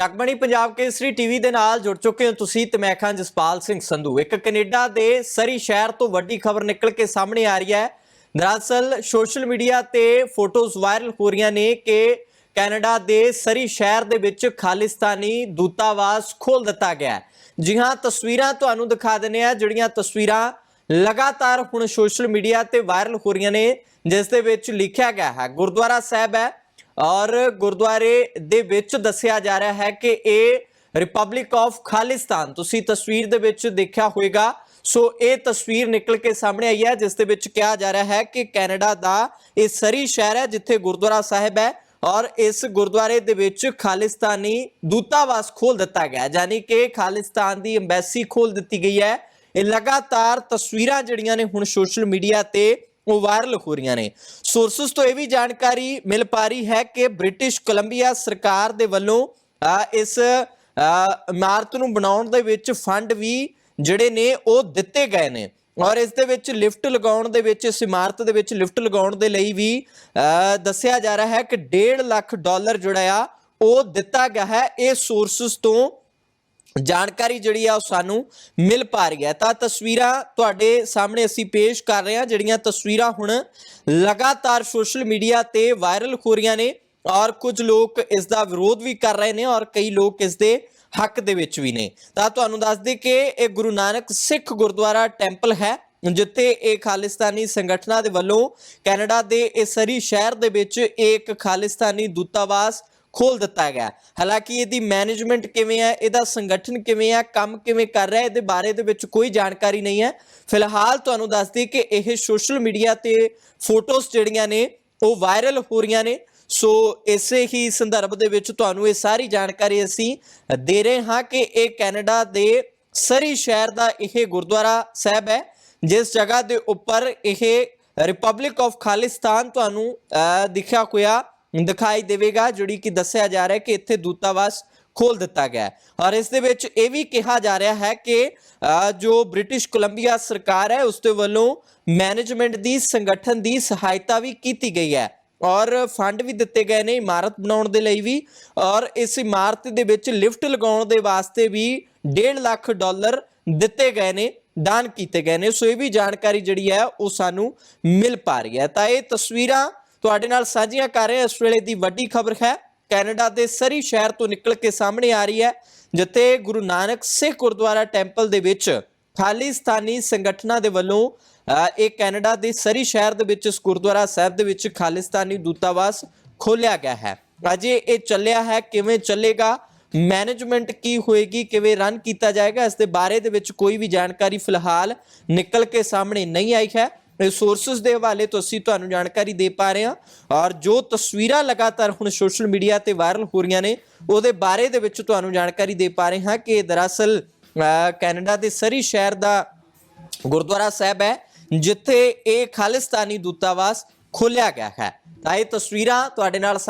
ਟਕਮਣੀ Punjab Kesari TV ਦੇ ਨਾਲ ਜੁੜ ਚੁੱਕੇ ਹੋ ਤੁਸੀਂ ਤੇ ਮੈਂ ਖਾਂ ਜਸਪਾਲ ਸਿੰਘ ਸੰਧੂ। ਇੱਕ ਕੈਨੇਡਾ ਦੇ ਸਰੀ ਸ਼ਹਿਰ ਤੋਂ ਵੱਡੀ ਖਬਰ ਨਿਕਲ ਕੇ ਸਾਹਮਣੇ ਆ ਰਹੀ ਹੈ। ਦਰਅਸਲ ਸੋਸ਼ਲ ਮੀਡੀਆ ਤੇ ਫੋਟੋਜ਼ ਵਾਇਰਲ ਹੋ ਰਹੀਆਂ ਨੇ ਕਿ ਕੈਨੇਡਾ ਦੇ ਸਰੀ ਸ਼ਹਿਰ ਦੇ ਵਿੱਚ ਖਾਲਿਸਤਾਨੀ ਦੂਤਾਵਾਸ ਖੋਲ ਦਿੱਤਾ ਗਿਆ ਹੈ। ਜੀ ਹਾਂ, ਤਸਵੀਰਾਂ ਤੁਹਾਨੂੰ ਦਿਖਾ ਦਿੰਨੇ ਆ ਜਿਹੜੀਆਂ ਤਸਵੀਰਾਂ ਲਗਾਤਾਰ ਹੁਣ ਸੋਸ਼ਲ ਮੀਡੀਆ ਤੇ ਵਾਇਰਲ ਹੋ ਰਹੀਆਂ ਨੇ, ਜਿਸ ਦੇ ਵਿੱਚ ਲਿਖਿਆ ਗਿਆ ਹੈ। ਗੁਰਦੁਆਰਾ ਸਾਹਿਬ ਹੈ ਔਰ ਗੁਰਦੁਆਰੇ ਦੇ ਵਿੱਚ ਦੱਸਿਆ ਜਾ ਰਿਹਾ ਹੈ ਕਿ ਇਹ ਰਿਪਬਲਿਕ ਆਫ ਖਾਲਿਸਤਾਨ ਤੁਸੀਂ ਤਸਵੀਰ ਦੇ ਵਿੱਚ ਦੇਖਿਆ ਹੋਵੇਗਾ ਸੋ ਇਹ ਤਸਵੀਰ ਨਿਕਲ ਕੇ ਸਾਹਮਣੇ ਆਈ ਹੈ, ਜਿਸ ਦੇ ਵਿੱਚ ਕਿਹਾ ਜਾ ਰਿਹਾ ਹੈ ਕਿ ਕੈਨੇਡਾ ਦਾ ਇਹ ਸਰੀ ਸ਼ਹਿਰ ਹੈ, ਜਿੱਥੇ ਗੁਰਦੁਆਰਾ ਸਾਹਿਬ ਹੈ ਔਰ ਇਸ ਗੁਰਦੁਆਰੇ ਦੇ ਵਿੱਚ ਖਾਲਿਸਤਾਨੀ ਦੂਤਾਵਾਸ ਖੋਲ ਦਿੱਤਾ ਗਿਆ ਹੈ। ਯਾਨੀ ਕਿ ਖਾਲਿਸਤਾਨ ਦੀ ਐਮਬੈਸੀ ਖੋਲ ਦਿੱਤੀ ਗਈ ਹੈ ਇਹ ਲਗਾਤਾਰ ਤਸਵੀਰਾਂ ਜਿਹੜੀਆਂ ਨੇ ਹੁਣ ਸੋਸ਼ਲ ਮੀਡੀਆ ਤੇ ਉਹ ਵਾਇਰਲ ਹੋ ਰਹੀਆਂ ਨੇ। ਸੋਰਸਸ ਤੋਂ ਇਹ ਵੀ ਜਾਣਕਾਰੀ ਮਿਲ ਪਾ ਰਹੀ ਹੈ ਕਿ ਬ੍ਰਿਟਿਸ਼ ਕੋਲੰਬੀਆ ਸਰਕਾਰ ਦੇ ਵੱਲੋਂ ਇਸ ਇਮਾਰਤ ਨੂੰ ਬਣਾਉਣ ਦੇ ਵਿੱਚ ਫੰਡ ਵੀ ਜਿਹੜੇ ਨੇ ਉਹ ਦਿੱਤੇ ਗਏ ਨੇ। ਔਰ ਇਸ ਦੇ ਵਿੱਚ ਲਿਫਟ ਲਗਾਉਣ ਦੇ ਵਿੱਚ, ਇਸ ਇਮਾਰਤ ਦੇ ਵਿੱਚ ਲਿਫਟ ਲਗਾਉਣ ਦੇ ਲਈ ਵੀ ਦੱਸਿਆ ਜਾ ਰਿਹਾ ਹੈ ਕਿ 1.5 ਲੱਖ ਡਾਲਰ ਜਿਹੜਾ ਆ, ਉਹ ਦਿੱਤਾ ਗਿਆ ਹੈ। ਇਹ ਸੋਰਸਸ ਤੋਂ ਜਾਣਕਾਰੀ ਜਿਹੜੀ ਆ ਉਹ ਸਾਨੂੰ ਮਿਲ ਪਾ ਰਹੀ ਹੈ। ਤਾਂ ਤਸਵੀਰਾਂ ਤੁਹਾਡੇ ਸਾਹਮਣੇ ਅਸੀਂ ਪੇਸ਼ ਕਰ ਰਹੇ ਹਾਂ, ਜਿਹੜੀਆਂ ਤਸਵੀਰਾਂ ਹੁਣ ਲਗਾਤਾਰ ਸੋਸ਼ਲ ਮੀਡੀਆ ਤੇ ਵਾਇਰਲ ਹੋ ਰਹੀਆਂ ਨੇ ਔਰ ਕੁਝ ਲੋਕ ਇਸ ਦਾ ਵਿਰੋਧ ਵੀ ਕਰ ਰਹੇ ਨੇ ਔਰ ਕਈ ਲੋਕ ਇਸ ਦੇ ਹੱਕ ਦੇ ਵਿੱਚ ਵੀ ਨੇ। ਤਾਂ ਤੁਹਾਨੂੰ ਦੱਸ ਦੇ ਕਿ ਇਹ ਗੁਰੂ ਨਾਨਕ ਸਿੱਖ ਗੁਰਦੁਆਰਾ ਟੈਂਪਲ ਹੈ, ਜਿੱਥੇ ਇਹ ਖਾਲਿਸਤਾਨੀ ਸੰਗਠਨਾਂ ਦੇ ਵੱਲੋਂ ਕੈਨੇਡਾ ਦੇ ਇਹ ਸਰੀ ਸ਼ਹਿਰ ਦੇ ਵਿੱਚ ਇੱਕ ਖਾਲਿਸਤਾਨੀ ਦੂਤਾਵਾਸ ਖੋਲ ਦਿੱਤਾ ਗਿਆ। ਹਾਲਾਂਕਿ ਇਹਦੀ ਮੈਨੇਜਮੈਂਟ ਕਿਵੇਂ ਹੈ ਇਹਦਾ ਸੰਗਠਨ ਕਿਵੇਂ ਹੈ ਕੰਮ ਕਿਵੇਂ ਕਰ ਰਿਹਾ, ਇਹਦੇ ਬਾਰੇ ਦੇ ਵਿੱਚ ਕੋਈ ਜਾਣਕਾਰੀ ਨਹੀਂ ਹੈ। ਫਿਲਹਾਲ ਤੁਹਾਨੂੰ ਦੱਸ ਦਈਏ ਕਿ ਇਹ ਸੋਸ਼ਲ ਮੀਡੀਆ ਤੇ ਫੋਟੋਜ਼ ਜਿਹੜੀਆਂ ਨੇ, ਉਹ ਵਾਇਰਲ ਹੋ ਰਹੀਆਂ ਨੇ। ਸੋ ਇਸੇ ਹੀ ਸੰਦਰਭ ਦੇ ਵਿੱਚ ਤੁਹਾਨੂੰ ਇਹ ਸਾਰੀ ਜਾਣਕਾਰੀ ਅਸੀਂ ਦੇ ਰਹੇ ਹਾਂ ਕਿ ਇਹ ਕੈਨੇਡਾ ਦੇ ਸਰੀ ਸ਼ਹਿਰ ਦਾ ਇਹ ਗੁਰਦੁਆਰਾ ਸਾਹਿਬ ਹੈ, ਜਿਸ ਜਗ੍ਹਾ ਦੇ ਉੱਪਰ ਇਹ ਰਿਪਬਲਿਕ ਆਫ ਖਾਲਿਸਤਾਨ ਤੁਹਾਨੂੰ ਦਿਖਿਆ ਹੋਇਆ ਦਿਖਾਈ ਦੇਵੇਗਾ, ਜਿਹੜੀ ਕਿ ਦੱਸਿਆ ਜਾ ਰਿਹਾ ਹੈ ਕਿ ਇੱਥੇ ਦੂਤਾਵਾਸ ਖੋਲ ਦਿੱਤਾ ਗਿਆ ਹੈ। ਔਰ ਇਸ ਦੇ ਵਿੱਚ ਇਹ ਵੀ ਕਿਹਾ ਜਾ ਰਿਹਾ ਹੈ ਕਿ ਜੋ ਬ੍ਰਿਟਿਸ਼ ਕੋਲੰਬੀਆ ਸਰਕਾਰ ਹੈ, ਉਸ ਦੇ ਵੱਲੋਂ ਮੈਨੇਜਮੈਂਟ ਦੀ, ਸੰਗਠਨ ਦੀ ਸਹਾਇਤਾ ਵੀ ਕੀਤੀ ਗਈ ਹੈ। ਔਰ ਫੰਡ ਵੀ ਦਿੱਤੇ ਗਏ ਨੇ ਇਮਾਰਤ ਬਣਾਉਣ ਦੇ ਲਈ ਵੀ। ਔਰ ਇਸ ਇਮਾਰਤ ਦੇ ਵਿੱਚ ਲਿਫਟ ਲਗਾਉਣ ਦੇ ਵਾਸਤੇ ਵੀ 1.5 ਲੱਖ ਡਾਲਰ ਦਿੱਤੇ ਗਏ ਨੇ, ਦਾਨ ਕੀਤੇ ਗਏ ਨੇ। ਸੋ ਇਹ ਵੀ ਜਾਣਕਾਰੀ ਜਿਹੜੀ ਹੈ, ਉਹ ਸਾਨੂੰ ਮਿਲ ਪਾ ਰਹੀ ਹੈ। ਤਾਂ ਇਹ ਤਸਵੀਰਾਂ ਤੁਹਾਡੇ ਨਾਲ ਸਾਂਝੀਆਂ ਕਰ ਰਹੇ ਹਾਂ। ਇਸ ਵੇਲੇ ਦੀ ਵੱਡੀ ਖਬਰ ਹੈ, ਕੈਨੇਡਾ ਦੇ ਸਰੀ ਸ਼ਹਿਰ ਤੋਂ ਨਿਕਲ ਕੇ ਸਾਹਮਣੇ ਆ ਰਹੀ ਹੈ, ਜਿੱਥੇ ਗੁਰੂ ਨਾਨਕ ਸਿੱਖ ਗੁਰਦੁਆਰਾ ਟੈਂਪਲ ਦੇ ਵਿੱਚ ਖਾਲਿਸਤਾਨੀ ਸੰਗਠਨਾਂ ਦੇ ਵੱਲੋਂ ਇਹ ਕੈਨੇਡਾ ਦੇ ਸਰੀ ਸ਼ਹਿਰ ਦੇ ਵਿੱਚ, ਇਸ ਗੁਰਦੁਆਰਾ ਸਾਹਿਬ ਦੇ ਵਿੱਚ ਖਾਲਿਸਤਾਨੀ ਦੂਤਾਵਾਸ ਖੋਲਿਆ ਗਿਆ ਹੈ। ਅਜੇ ਇਹ ਚੱਲਿਆ ਹੈ, ਕਿਵੇਂ ਚੱਲੇਗਾ? ਮੈਨੇਜਮੈਂਟ ਕੀ ਹੋਏਗੀ? ਕਿਵੇਂ ਰਨ ਕੀਤਾ ਜਾਏਗਾ? ਇਸ ਦੇ ਬਾਰੇ ਦੇ ਵਿੱਚ ਕੋਈ ਵੀ ਜਾਣਕਾਰੀ ਫਿਲਹਾਲ ਨਿਕਲ ਕੇ ਸਾਹਮਣੇ ਨਹੀਂ ਆਈ ਹੈ। ਇਹ ਦੇ ਹਵਾਲੇ ਤੋਂ ਅਸੀਂ ਤੁਹਾਨੂੰ ਜਾਣਕਾਰੀ ਦੇ ਪਾ ਰਹੇ ਹਾਂ। ਔਰ ਜੋ ਤਸਵੀਰਾਂ ਲਗਾਤਾਰ ਹੁਣ ਸੋਸ਼ਲ ਮੀਡੀਆ ਤੇ ਵਾਇਰਲ ਹੋ ਰਹੀਆਂ ਨੇ ਉਹਦੇ ਬਾਰੇ ਦੇ ਵਿੱਚ ਤੁਹਾਨੂੰ ਜਾਣਕਾਰੀ ਦੇ ਪਾ ਰਹੇ ਹਾਂ ਕਿ ਦਰਅਸਲ ਅ, ਕੈਨੇਡਾ ਦੇ ਸਰੀ ਸ਼ਹਿਰ ਦਾ ਗੁਰਦੁਆਰਾ ਸਾਹਿਬ ਹੈ ਜਿੱਥੇ ਇਹ ਖਾਲਿਸਤਾਨੀ ਦੂਤਾਵਾਸ ਖੋਲਿਆ ਗਿਆ ਹੈ। ਤਾਂ ਇਹ ਤਸਵੀਰਾਂ ਤੁਹਾਡੇ ਨਾਲ ਸਾਂਝੀਆਂ